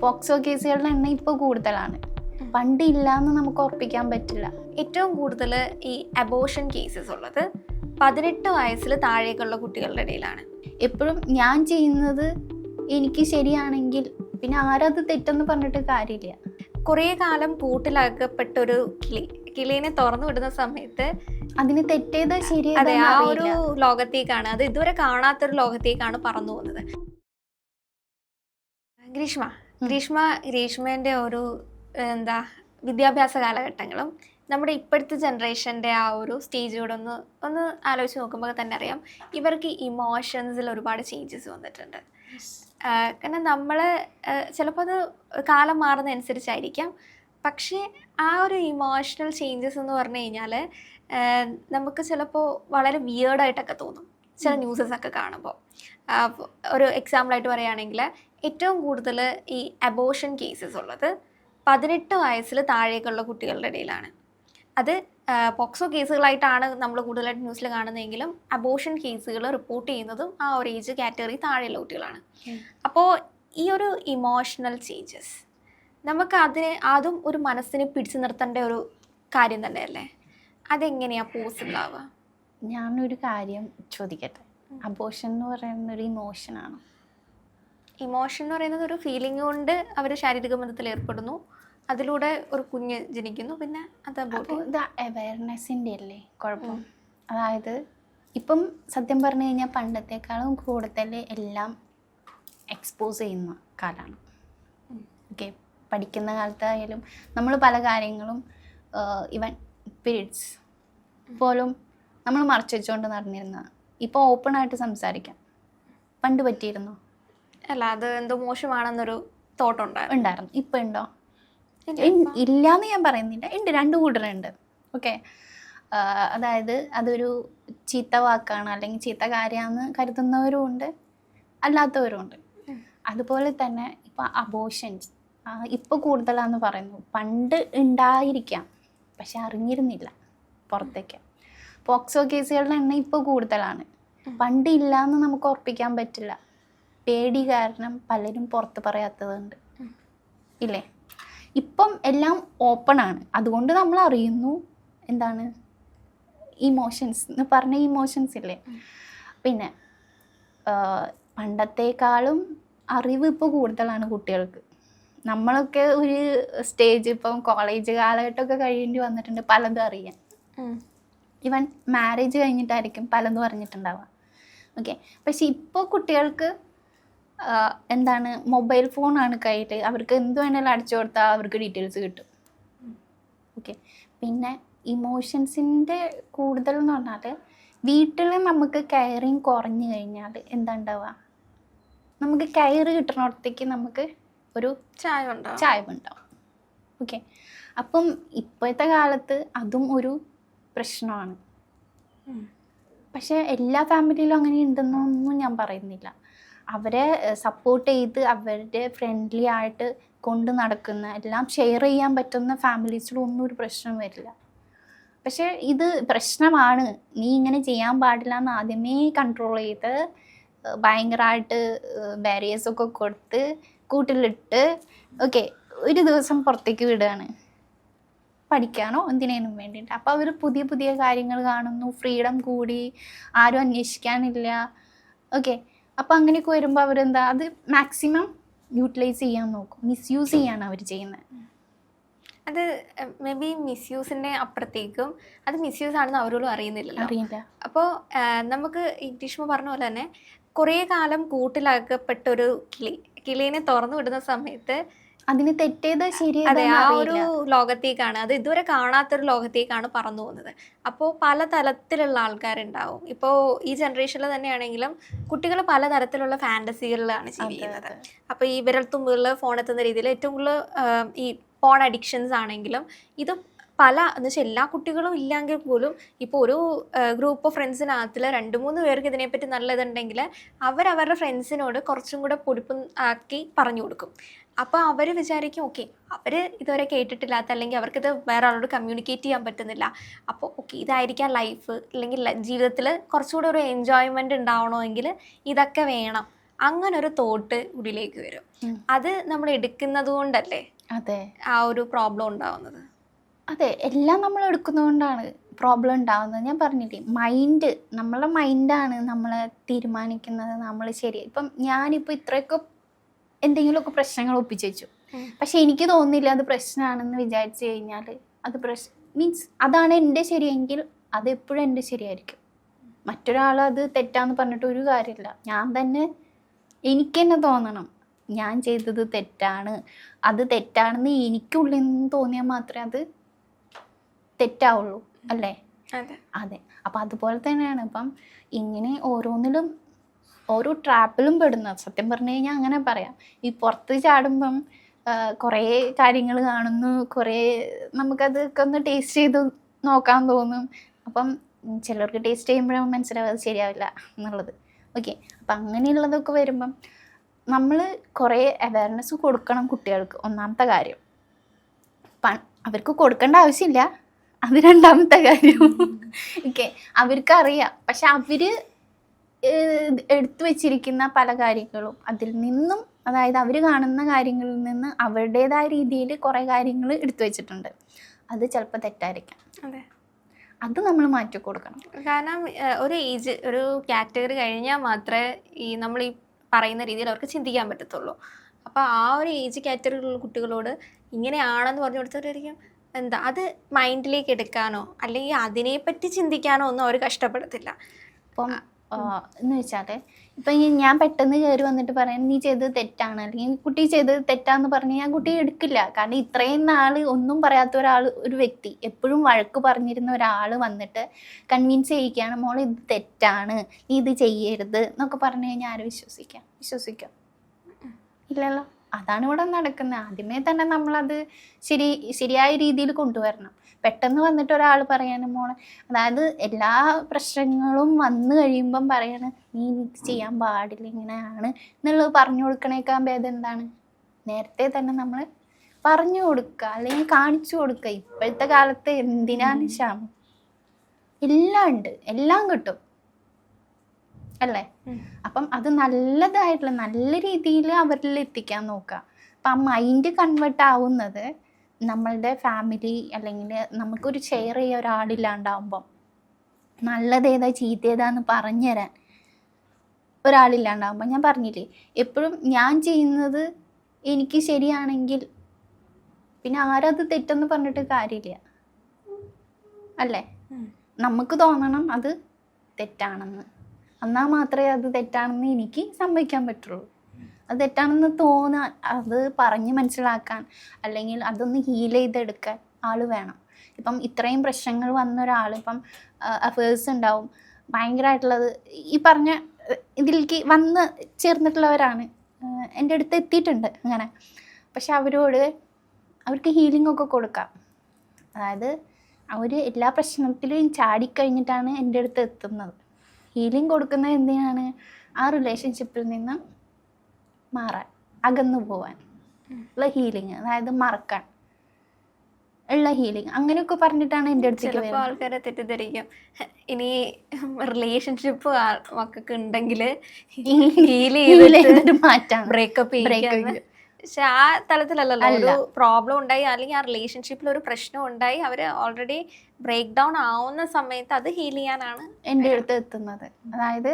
POCSO കേസുകളുടെ എണ്ണം ഇപ്പോൾ കൂടുതലാണ്. പണ്ട് ഇല്ലാന്ന് നമുക്ക് ഉറപ്പിക്കാൻ പറ്റില്ല. ഏറ്റവും കൂടുതൽ ഈ അബോഷൻ കേസസ് ഉള്ളത് പതിനെട്ട് വയസ്സിൽ താഴേക്കുള്ള കുട്ടികളുടെ ഇടയിലാണ്. എപ്പോഴും ഞാൻ ചെയ്യുന്നത് എനിക്ക് ശരിയാണെങ്കിൽ പിന്നെ ആരത് തെറ്റെന്ന് പറഞ്ഞിട്ട് കാര്യമില്ല. കുറേ കാലം കൂട്ടിലകപ്പെട്ട ഒരു കിളി കിളീനെ തുറന്നു വിടുന്ന സമയത്ത് അതിന് തെറ്റേത് ശരി അതെ ആ ഒരു. ലോകത്തേക്കാണ് അത് ഇതുവരെ കാണാത്തൊരു ലോകത്തേക്കാണ് പറന്നു പോകുന്നത്. ഗ്രീഷ്മ ഗ്രീഷ്മ ഗ്രീഷ്മേന്റെ ഒരു എന്താ വിദ്യാഭ്യാസ കാലഘട്ടങ്ങളും നമ്മുടെ ഇപ്പോഴത്തെ ജനറേഷന്റെ ആ ഒരു സ്റ്റേജിലൂടെ ഒന്ന് ഒന്ന് ആലോചിച്ച് നോക്കുമ്പോൾ തന്നെ അറിയാം. ഇവർക്ക് ഇമോഷൻസിൽ ഒരുപാട് ചേഞ്ചസ് വന്നിട്ടുണ്ട്. കാരണം നമ്മൾ ചിലപ്പോൾ അത് കാലം മാറുന്നതനുസരിച്ചായിരിക്കാം. പക്ഷേ ആ ഒരു ഇമോഷണൽ ചേഞ്ചസ് എന്ന് പറഞ്ഞു കഴിഞ്ഞാൽ നമുക്ക് ചിലപ്പോൾ വളരെ വിയേർഡായിട്ടൊക്കെ തോന്നും. ചില ന്യൂസസ് ഒക്കെ കാണുമ്പോൾ ഒരു എക്സാമ്പിളായിട്ട് പറയുകയാണെങ്കിൽ ഏറ്റവും കൂടുതൽ ഈ അബോഷൻ കേസസ് ഉള്ളത് പതിനെട്ട് വയസ്സിൽ താഴേക്കുള്ള കുട്ടികളുടെ ഇടയിലാണ്. അത് പോക്സോ കേസുകളായിട്ടാണ് നമ്മൾ കൂടുതലായിട്ട് ന്യൂസിൽ കാണുന്നതെങ്കിലും അബോഷൻ കേസുകൾ റിപ്പോർട്ട് ചെയ്യുന്നതും ആ ഒരു ഏജ് കാറ്റഗറി താഴെയുള്ള കുട്ടികളാണ്. അപ്പോൾ ഈ ഒരു ഇമോഷണൽ ചേഞ്ചസ് നമുക്ക് അതിനെ അതും ഒരു മനസ്സിനെ പിടിച്ചു നിർത്തേണ്ട ഒരു കാര്യം തന്നെയല്ലേ? അതെങ്ങനെയാണ് പോസിബിൾ ആവുക? ഞാനൊരു കാര്യം ചോദിക്കട്ടെ? അബോഷൻ എന്ന് പറയുന്ന ഒരു ഇമോഷനാണ് ഇമോഷൻ എന്ന് പറയുന്നത് ഒരു ഫീലിംഗ് കൊണ്ട് അവർ ശാരീരിക ബന്ധത്തിൽ ഏർപ്പെടുന്നു. അതിലൂടെ ഒരു കുഞ്ഞ് ജനിക്കുന്നു. പിന്നെ അത് ഇത് അവയർനെസ്സിന്റെ അല്ലേ? കുഴപ്പം. അതായത് ഇപ്പം സത്യം പറഞ്ഞു കഴിഞ്ഞാൽ പണ്ടത്തെക്കാളും കൂടുതൽ എല്ലാം എക്സ്പോസ് ചെയ്യുന്ന കാലമാണ്. ഓക്കെ പഠിക്കുന്ന കാലത്തായാലും നമ്മൾ പല കാര്യങ്ങളും ഇവൻ പീരീഡ്സ് പോലും നമ്മൾ മറച്ചു വെച്ചുകൊണ്ട് നടന്നിരുന്നതാണ് ഇപ്പോൾ ഓപ്പൺ ആയിട്ട് സംസാരിക്കാം. പണ്ട് പറ്റിയിരുന്നോ? അല്ല അത് എന്തോ മോശമാണെന്നൊരു തോട്ട് ഉണ്ടായിരുന്നു ഉണ്ടായിരുന്നു. ഇപ്പം ഉണ്ടോ? ഇല്ലാന്ന് ഞാൻ പറയുന്നില്ല. ഉണ്ട് രണ്ട് കൂട്ടരുണ്ട്. ഓക്കെ അതായത് അതൊരു ചീത്ത വാക്കാണ് അല്ലെങ്കിൽ ചീത്ത കാര്യമാണെന്ന് കരുതുന്നവരും ഉണ്ട് അല്ലാത്തവരും ഉണ്ട്. അതുപോലെ തന്നെ ഇപ്പം അബോഷൻസ് ഇപ്പോൾ കൂടുതലാന്ന് പറയുന്നു. പണ്ട് ഉണ്ടായിരിക്കാം പക്ഷെ അറിഞ്ഞിരുന്നില്ല പുറത്തേക്ക്. പോക്സോ കേസുകളുടെ എണ്ണം ഇപ്പോൾ കൂടുതലാണ്. പണ്ട് പണ്ട് ഇല്ലാന്ന് നമുക്ക് ഉറപ്പിക്കാൻ പറ്റില്ല. പേടി കാരണം പലരും പുറത്ത് പറയാത്തതുണ്ട്. ഇല്ലേ? ഇപ്പം എല്ലാം ഓപ്പൺ ആണ്. അതുകൊണ്ട് നമ്മൾ അറിയുന്നു എന്താണ്? ഇമോഷൻസ് എന്ന് പറഞ്ഞ ഇമോഷൻസ് ഇല്ലേ? പിന്നെ പണ്ടത്തേക്കാളും അറിവ് ഇപ്പോൾ കൂടുതലാണ് കുട്ടികൾക്ക്. നമ്മളൊക്കെ ഒരു സ്റ്റേജ് ഇപ്പം കോളേജ് കാലഘട്ടമൊക്കെ കഴിയേണ്ടി വന്നിട്ടുണ്ട് പലതും അറിയാൻ. ഈവൻ മാരേജ് കഴിഞ്ഞിട്ടായിരിക്കും പലതും അറിഞ്ഞിട്ടുണ്ടാവുക. ഓക്കെ പക്ഷെ ഇപ്പോൾ കുട്ടികൾക്ക് എന്താണ് മൊബൈൽ ഫോണാണ് കയ്യിൽ അവർക്ക് എന്ത് വേണേലും അടിച്ചു കൊടുത്താൽ അവർക്ക് ഡീറ്റെയിൽസ് കിട്ടും. ഓക്കെ പിന്നെ ഇമോഷൻസിന്റെ കൂടുതൽ എന്ന് പറഞ്ഞാൽ വീട്ടിൽ നമുക്ക് കെയറിങ് കുറഞ്ഞു കഴിഞ്ഞാൽ എന്താ ഉണ്ടാവുക നമുക്ക് കെയർ കിട്ടുന്നിടത്തേക്ക് നമുക്ക് ഒരു ചായ ചായ ഉണ്ടാവും ഓക്കെ അപ്പം ഇപ്പോഴത്തെ കാലത്ത് അതും ഒരു പ്രശ്നമാണ്. പക്ഷെ എല്ലാ ഫാമിലിയിലും അങ്ങനെ ഉണ്ടെന്നൊന്നും ഞാൻ പറയുന്നില്ല. അവരെ സപ്പോർട്ട് ചെയ്ത് അവരുടെ ഫ്രണ്ട്ലി ആയിട്ട് കൊണ്ട് നടക്കുന്ന എല്ലാം ഷെയർ ചെയ്യാൻ പറ്റുന്ന ഫാമിലീസിലും ഒന്നും ഒരു പ്രശ്നം വരില്ല. പക്ഷെ ഇത് പ്രശ്നമാണ്. നീ ഇങ്ങനെ ചെയ്യാൻ പാടില്ല എന്ന് ആദ്യമേ കൺട്രോൾ ചെയ്ത് ഭയങ്കരമായിട്ട് ബാരിയേഴ്സൊക്കെ കൊടുത്ത് കൂട്ടിലിട്ട് ഓക്കെ ഒരു ദിവസം പുറത്തേക്ക് വിടുകയാണ്. പഠിക്കാനോ എന്തിനേനും വേണ്ടിയിട്ട്. അപ്പോൾ അവർ പുതിയ പുതിയ കാര്യങ്ങൾ കാണുന്നു ഫ്രീഡം കൂടി ആരും അന്വേഷിക്കാനില്ല. ഓക്കെ. അപ്പോൾ അങ്ങനെയൊക്കെ വരുമ്പോൾ അവരെന്താ അത് മാക്സിമം യൂട്ടിലൈസ് ചെയ്യാൻ നോക്കും. മിസ്യൂസ് ചെയ്യാണ് അവർ ചെയ്യുന്നത്. അത് മേ ബി മിസ്യൂസിന്റെ അപ്പുറത്തേക്കും അത് മിസ്യൂസ് ആണെന്ന് അവരോടും അറിയുന്നില്ല അറിയില്ല. അപ്പോൾ നമുക്ക് ഈ ഗ്രീഷ്മ പറഞ്ഞ പോലെ തന്നെ കുറേ കാലം കൂട്ടിലകപ്പെട്ട ഒരു കിളി കിളീനെ തുറന്നു വിടുന്ന സമയത്ത് അതിന് തെറ്റേത് അതെ ശരിയേതാന്ന് ആ ഒരു ലോകത്തേക്കാണ്. അത് ഇതുവരെ കാണാത്തൊരു ലോകത്തേക്കാണ് പറന്നു പോകുന്നത്. അപ്പോൾ പല തലത്തിലുള്ള ആൾക്കാരുണ്ടാവും. ഇപ്പോൾ ഈ ജനറേഷനിൽ തന്നെയാണെങ്കിലും കുട്ടികൾ പല തരത്തിലുള്ള ഫാന്റസികളിലാണ് ജീവിക്കുന്നത്. അപ്പോൾ ഈ വിരൽത്തുമ്പുകളിൽ ഫോൺ എത്തുന്ന രീതിയിൽ ഏറ്റവും കൂടുതൽ ഈ ഫോൺ അഡിക്ഷൻസ് ആണെങ്കിലും ഇത് പല എന്ന് വെച്ചാൽ എല്ലാ കുട്ടികളും ഇല്ലെങ്കിൽ പോലും ഇപ്പോൾ ഒരു ഗ്രൂപ്പ് ഓഫ് ഫ്രണ്ട്സിനകത്തിൽ രണ്ട് മൂന്ന് പേർക്ക് ഇതിനെപ്പറ്റി നല്ലതുണ്ടെങ്കിൽ അവരവരുടെ ഫ്രണ്ട്സിനോട് കുറച്ചും കൂടെ പൊടിപ്പും ആക്കി പറഞ്ഞു കൊടുക്കും. അപ്പോൾ അവർ വിചാരിക്കും ഓക്കെ അവർ ഇതുവരെ കേട്ടിട്ടില്ലാത്ത അല്ലെങ്കിൽ അവർക്കിത് വേറെ ആളോട് കമ്മ്യൂണിക്കേറ്റ് ചെയ്യാൻ പറ്റുന്നില്ല. അപ്പോൾ ഓക്കെ ഇതായിരിക്കാം ലൈഫ് അല്ലെങ്കിൽ ജീവിതത്തിൽ കുറച്ചുകൂടെ ഒരു എൻജോയ്മെന്റ് ഉണ്ടാവണമെങ്കിൽ ഇതൊക്കെ വേണം. അങ്ങനെ ഒരു തോട്ട് ഉള്ളിലേക്ക് വരും. അത് നമ്മൾ എടുക്കുന്നത് കൊണ്ടല്ലേ അതെ. ആ ഒരു പ്രോബ്ലം ഉണ്ടാവുന്നത്? അതെ എല്ലാം നമ്മൾ എടുക്കുന്നതുകൊണ്ടാണ് പ്രോബ്ലം ഉണ്ടാവുന്നത്. ഞാൻ പറഞ്ഞില്ലേ മൈൻഡ് നമ്മളെ മൈൻഡാണ് നമ്മളെ തീരുമാനിക്കുന്നത്. നമ്മൾ ശരി ഇപ്പം ഞാനിപ്പോൾ ഇത്രയൊക്കെ എന്തെങ്കിലുമൊക്കെ പ്രശ്നങ്ങൾ ഒപ്പിച്ചു വെച്ചു. പക്ഷെ എനിക്ക് തോന്നുന്നില്ല അത് പ്രശ്നമാണെന്ന് വിചാരിച്ചു കഴിഞ്ഞാൽ അത് പ്രശ്നം മീൻസ് അതാണ് എന്റെ ശരിയെങ്കിൽ അത് എപ്പോഴും എന്റെ ശരിയായിരിക്കും. മറ്റൊരാൾ അത് തെറ്റാന്ന് പറഞ്ഞിട്ട് ഒരു കാര്യമില്ല. ഞാൻ തന്നെ എനിക്ക് തന്നെ തോന്നണം. ഞാൻ ചെയ്തത് തെറ്റാണ്. അത് തെറ്റാണെന്ന് എനിക്കുള്ളിൽ നിന്ന് തോന്നിയാൽ മാത്രമേ അത് തെറ്റാവുള്ളൂ. അല്ലേ? അതെ. അതെ. അപ്പം അതുപോലെ തന്നെയാണ്. ഇപ്പം ഇങ്ങനെ ഓരോന്നിലും ഓരോ ട്രാപ്പിലും പെടുന്നത്. സത്യം പറഞ്ഞു കഴിഞ്ഞാൽ അങ്ങനെ പറയാം. ഈ പുറത്ത് ചാടുമ്പം കുറേ കാര്യങ്ങൾ കാണുന്നു. കുറേ നമുക്കതൊക്കെ ഒന്ന് ടേസ്റ്റ് ചെയ്ത് നോക്കാൻ തോന്നും. അപ്പം ചിലർക്ക് ടേസ്റ്റ് ചെയ്യുമ്പോഴും മനസ്സിലാവും അത് ശരിയാവില്ല എന്നുള്ളത്. ഓക്കെ അപ്പം അങ്ങനെയുള്ളതൊക്കെ വരുമ്പം നമ്മൾ കുറേ അവയർനെസ് കൊടുക്കണം കുട്ടികൾക്ക്. ഒന്നാമത്തെ കാര്യം. അവർക്ക് കൊടുക്കേണ്ട ആവശ്യമില്ല. അത് രണ്ടാമത്തെ കാര്യം. ഓക്കെ അവർക്ക് അറിയാം പക്ഷെ ഏഹ്, എടുത്തു വച്ചിരിക്കുന്ന പല കാര്യങ്ങളും. അതിൽ നിന്നും അതായത് അവർ കാണുന്ന കാര്യങ്ങളിൽ നിന്ന് അവരുടേതായ രീതിയിൽ കുറേ കാര്യങ്ങൾ എടുത്തു വെച്ചിട്ടുണ്ട്. അത് ചിലപ്പോൾ തെറ്റായിരിക്കാം. അതെ. അത് നമ്മൾ മാറ്റി കൊടുക്കണം. കാരണം ഒരു ഏജ് ഒരു കാറ്റഗറി കഴിഞ്ഞാൽ മാത്രമേ ഈ നമ്മൾ ഈ പറയുന്ന രീതിയിൽ അവർക്ക് ചിന്തിക്കാൻ പറ്റത്തുള്ളൂ. അപ്പോൾ ആ ഒരു ഏജ് കാറ്റഗറിയിലുള്ള കുട്ടികളോട് ഇങ്ങനെയാണെന്ന് പറഞ്ഞു കൊടുത്തവരായിരിക്കും. എന്താ അത് മൈൻഡിലേക്ക് എടുക്കാനോ അല്ലെങ്കിൽ അതിനെപ്പറ്റി ചിന്തിക്കാനോ ഒന്നും അവർ കഷ്ടപ്പെടത്തില്ല. അപ്പം എന്ന് വെച്ചാൽ ഇപ്പം ഞാൻ പെട്ടെന്ന് കയറി വന്നിട്ട് പറയാൻ നീ ചെയ്തത് തെറ്റാണ്. അല്ലെങ്കിൽ കുട്ടി ചെയ്തത് തെറ്റാന്ന് പറഞ്ഞ് ഞാൻ കുട്ടി എടുക്കില്ല. കാരണം ഇത്രയും നാൾ ഒന്നും പറയാത്ത ഒരാൾ ഒരു വ്യക്തി എപ്പോഴും വഴക്ക് പറഞ്ഞിരുന്ന ഒരാൾ വന്നിട്ട് കൺവിൻസ് ചെയ്യിക്കുകയാണ് മോൾ ഇത് തെറ്റാണ്. നീ ഇത് ചെയ്യരുത്. എന്നൊക്കെ പറഞ്ഞു കഴിഞ്ഞാൽ ആരും വിശ്വസിക്കാം? വിശ്വസിക്കാം. ഇല്ലല്ലോ. അതാണ് ഇവിടെ നടക്കുന്നത്. ആദ്യമേ തന്നെ നമ്മളത് ശരി ശരിയായ രീതിയിൽ കൊണ്ടുവരണം. പെട്ടെന്ന് വന്നിട്ട് ഒരാൾ പറയാനും മോളെ അതായത് എല്ലാ പ്രശ്നങ്ങളും വന്നു കഴിയുമ്പം പറയണ നീ ഇത് ചെയ്യാൻ പാടില്ല ഇങ്ങനെയാണ് എന്നുള്ളത് പറഞ്ഞു കൊടുക്കണേക്കാൻ ഭേദം എന്താണ്? നേരത്തെ തന്നെ നമ്മൾ പറഞ്ഞു കൊടുക്കുക അല്ലെങ്കിൽ കാണിച്ചു കൊടുക്കുക ഇപ്പോഴത്തെ കാലത്ത് എന്തിനാണ് ക്ഷാമം? എല്ലാം ഉണ്ട് എല്ലാം കിട്ടും. അല്ലേ? അപ്പം അത് നല്ലതായിട്ടുള്ള നല്ല രീതിയിൽ അവരിൽ എത്തിക്കാൻ നോക്കുക അപ്പം ആ മൈൻഡ് കൺവേർട്ട് ആവുന്നത് നമ്മളുടെ ഫാമിലി അല്ലെങ്കിൽ നമുക്കൊരു ഷെയർ ചെയ്യാൻ ഒരാളില്ലാണ്ടാവുമ്പം നല്ലതേതാ ചീത്തയേതാന്ന് പറഞ്ഞുതരാൻ ഒരാളില്ലാണ്ടാവുമ്പോൾ ഞാൻ പറഞ്ഞില്ലേ എപ്പോഴും ഞാൻ ചെയ്യുന്നത് എനിക്ക് ശരിയാണെങ്കിൽ പിന്നെ ആരത് തെറ്റെന്ന് പറഞ്ഞിട്ട് കാര്യമില്ല. അല്ലേ? നമുക്ക് തോന്നണം അത് തെറ്റാണെന്ന്. എന്നാൽ മാത്രമേ അത് തെറ്റാണെന്ന് എനിക്ക് സമ്മതിക്കാൻ പറ്റുള്ളൂ. അത് തെറ്റാണെന്ന് തോന്നാൻ അത് പറഞ്ഞ് മനസ്സിലാക്കാൻ അല്ലെങ്കിൽ അതൊന്ന് ഹീൽ ചെയ്തെടുക്കാൻ ആൾ വേണം. ഇപ്പം ഇത്രയും പ്രശ്നങ്ങൾ വന്ന ഒരാൾ ഇപ്പം അഫേഴ്സ് ഉണ്ടാവും. ഭയങ്കരമായിട്ടുള്ളത് ഈ പറഞ്ഞ ഇതിലേക്ക് വന്ന് ചേർന്നിട്ടുള്ളവരാണ്. എന്റെ അടുത്ത് എത്തിയിട്ടുണ്ട് അങ്ങനെ. പക്ഷെ അവരോട് അവർക്ക് ഹീലിംഗ് ഒക്കെ കൊടുക്കാം. അതായത് അവർ എല്ലാ പ്രശ്നത്തിലും ചാടിക്കഴിഞ്ഞിട്ടാണ് എന്റെ അടുത്ത് എത്തുന്നത്. ഹീലിംഗ് കൊടുക്കുന്നത് എന്തിനാണ്? ആ റിലേഷൻഷിപ്പിൽ നിന്ന് മാറാൻ അകന്നു പോവാൻ ഉള്ള ഹീലിംഗ് അതായത് മറക്കാൻ ഉള്ള ഹീലിംഗ് അങ്ങനെയൊക്കെ പറഞ്ഞിട്ടാണ് എന്റെ അടുത്ത് ആൾക്കാരെ തെറ്റിദ്ധരിക്കും. ഇനി റിലേഷൻഷിപ്പ് മക്കൾക്ക് ഉണ്ടെങ്കിൽ ഹീൽ ചെയ്തിട്ട് മാറ്റാണ് ബ്രേക്കപ്പ് ചെയ്യും. പക്ഷെ ആ തലത്തിലല്ലല്ലോ. ഒരു പ്രോബ്ലം ഉണ്ടായി അല്ലെങ്കിൽ ആ റിലേഷൻഷിപ്പിൽ ഒരു പ്രശ്നം ഉണ്ടായി അവർ ഓൾറെഡി ബ്രേക്ക് ഡൗൺ ആവുന്ന സമയത്ത് അത് ഹീൽ ചെയ്യാനാണ് എന്റെ അടുത്ത് എത്തുന്നത്. അതായത്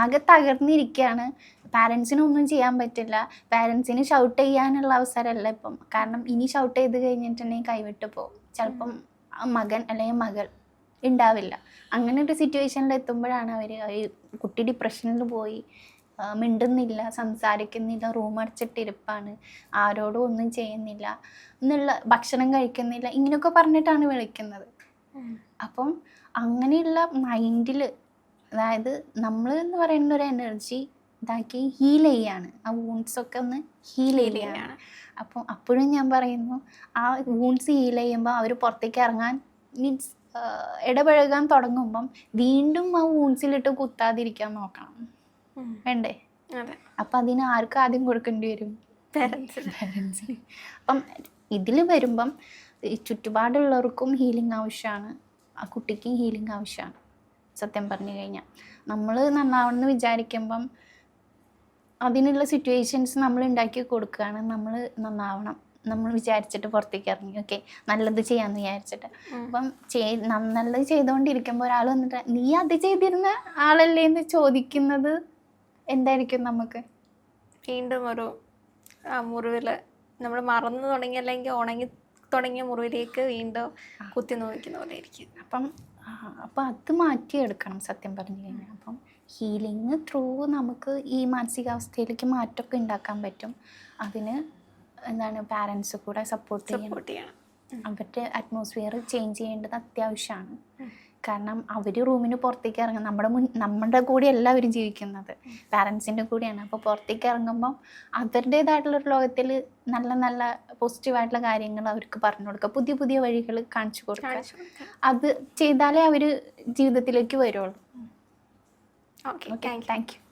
ആകെ തകർന്നിരിക്കുകയാണ്. പാരൻസിനൊന്നും ചെയ്യാൻ പറ്റില്ല. പാരൻസിന് ഷൗട്ട് ചെയ്യാനുള്ള അവസരമല്ല ഇപ്പം. കാരണം ഇനി ഷൗട്ട് ചെയ്ത് കഴിഞ്ഞിട്ടുണ്ടെങ്കിൽ കൈവിട്ട് പോകും. ചിലപ്പം മകൻ അല്ലെങ്കിൽ മകൾ ഉണ്ടാവില്ല. അങ്ങനെ ഒരു സിറ്റുവേഷനിൽ എത്തുമ്പോഴാണ് അവർ കുട്ടി ഡിപ്രഷനിൽ പോയി. മിണ്ടുന്നില്ല സംസാരിക്കുന്നില്ല റൂം അടച്ചിട്ടിരിപ്പാണ് ആരോടും ഒന്നും ചെയ്യുന്നില്ല എന്നുള്ള ഭക്ഷണം കഴിക്കുന്നില്ല ഇങ്ങനെയൊക്കെ പറഞ്ഞിട്ടാണ് വിളിക്കുന്നത്. അപ്പം അങ്ങനെയുള്ള മൈൻഡിൽ അതായത് നമ്മൾ എന്ന് പറയുന്ന ഒരു എനർജി ഇതാക്കി ഹീൽ ചെയ്യാണ്. ആ വൂൺസൊക്കെ ഒന്ന് ഹീൽ ചെയ്യുകയാണ് അപ്പം അപ്പോഴും ഞാൻ പറയുന്നു ആ വൂൺസ് ഹീൽ ചെയ്യുമ്പോൾ അവർ പുറത്തേക്ക് ഇറങ്ങാൻ മീൻസ് ഇടപഴകാൻ തുടങ്ങുമ്പം വീണ്ടും ആ വൂൺസിലിട്ട് കുത്താതിരിക്കാൻ നോക്കണം. വേണ്ടേ? അപ്പം അതിന് ആർക്കും ആദ്യം കൊടുക്കേണ്ടി വരും? പാരൻസിന് അപ്പം ഇതിൽ വരുമ്പം ഈ ചുറ്റുപാടുള്ളവർക്കും ഹീലിംഗ് ആവശ്യമാണ്. ആ കുട്ടിക്കും ഹീലിംഗ് ആവശ്യമാണ്. സത്യം പറഞ്ഞു കഴിഞ്ഞാൽ നമ്മൾ നന്നാവണമെന്ന് വിചാരിക്കുമ്പം അതിനുള്ള സിറ്റുവേഷൻസ് നമ്മൾ ഉണ്ടാക്കി കൊടുക്കുകയാണ്. നമ്മൾ നന്നാവണം. നമ്മൾ വിചാരിച്ചിട്ട് പുറത്തേക്ക് ഇറങ്ങി. ഓക്കെ നല്ലത് ചെയ്യാന്ന് വിചാരിച്ചിട്ട്. അപ്പം ചെയ് നല്ലത് ചെയ്തുകൊണ്ടിരിക്കുമ്പോൾ ഒരാൾ വന്നിട്ട് നീ അത് ചെയ്തിരുന്ന ആളല്ലേ? എന്ന് ചോദിക്കുന്നത് എന്തായിരിക്കും നമുക്ക്? വീണ്ടും ഒരു ആ മുറിവിൽ നമ്മൾ മറന്നു തുടങ്ങി അല്ലെങ്കിൽ ഉണങ്ങി തുടങ്ങിയ മുറിവിലേക്ക് വീണ്ടും കുത്തി നോക്കുന്ന പോലെ ആയിരിക്കും അപ്പം അപ്പം അത് മാറ്റിയെടുക്കണം സത്യം പറഞ്ഞു കഴിഞ്ഞാൽ. അപ്പം ഹീലിംഗ് ത്രൂ നമുക്ക് ഈ മാനസികാവസ്ഥയിലേക്ക് മാറ്റമൊക്കെ ഉണ്ടാക്കാൻ പറ്റും. അതിന് എന്താണ് പാരൻസ് കൂടെ സപ്പോർട്ട് ചെയ്യണം. അവരുടെ അറ്റ്മോസ്ഫിയർ ചേഞ്ച് ചെയ്യേണ്ടത് അത്യാവശ്യമാണ്. കാരണം അവർ റൂമിന് പുറത്തേക്ക് ഇറങ്ങും നമ്മുടെ മുൻ നമ്മുടെ കൂടെ എല്ലാവരും ജീവിക്കുന്നത്. പാരൻസിന്റെ കൂടെയാണ്. അപ്പോൾ പുറത്തേക്ക് ഇറങ്ങുമ്പം അവരുടേതായിട്ടുള്ളൊരു ലോകത്തിൽ നല്ല നല്ല പോസിറ്റീവായിട്ടുള്ള കാര്യങ്ങൾ അവർക്ക് പറഞ്ഞു കൊടുക്കുക. പുതിയ പുതിയ വഴികൾ കാണിച്ചു കൊടുക്കുക. അത് ചെയ്താലേ അവർ ജീവിതത്തിലേക്ക് വരുള്ളൂ. Okay thank you